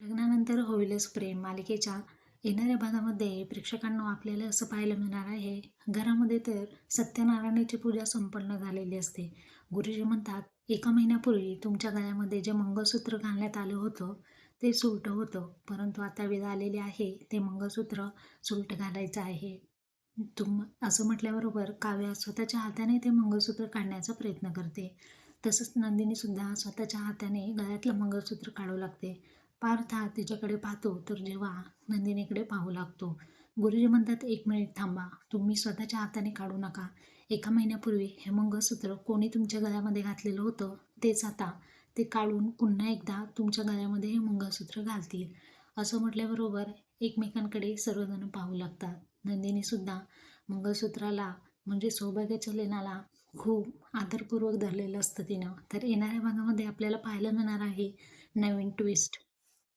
लग्नानंतर होईलच प्रेम मालिकेच्या येणाऱ्या भागामध्ये प्रेक्षकांना आपल्याला असं पाहायला मिळणार आहे घरामध्ये तर सत्यनारायणाची पूजा संपन्न झालेली असते. गुरुजी म्हणतात एका महिन्यापूर्वी तुमच्या गळ्यामध्ये जे मंगळसूत्र घालण्यात आलं होतं ते सुलटं होतं. परंतु आता वेळ आलेली आहे ते मंगळसूत्र सुलट घालायचं आहे. तुम असं म्हटल्याबरोबर काव्या स्वतःच्या हाताने ते मंगळसूत्र काढण्याचा प्रयत्न करते. तसंच नंदिनीसुद्धा स्वतःच्या हाताने गळ्यातलं मंगळसूत्र काढू लागते. पार्थ हा तिच्याकडे पाहतो तर जेव्हा नंदिनीकडे पाहू लागतो. गुरुजी म्हणतात एक मिनिट थांबा तुम्ही स्वतःच्या हाताने काढू नका. एका महिन्यापूर्वी हे मंगळसूत्र कोणी तुमच्या गळ्यामध्ये घातलेलं होतं तेच आता. ते काढून पुन्हा एकदा तुमच्या गळ्यामध्ये हे मंगळसूत्र घालतील. असं म्हटल्याबरोबर एकमेकांकडे सर्वजण पाहू लागतात. नंदिनीसुद्धा मंगळसूत्राला म्हणजे सौभाग्याच्या लेणाला खूप आदरपूर्वक धरलेलं असतं तिनं. तर येणाऱ्या भागामध्ये आपल्याला पाहायला मिळणार आहे नवीन ट्विस्ट.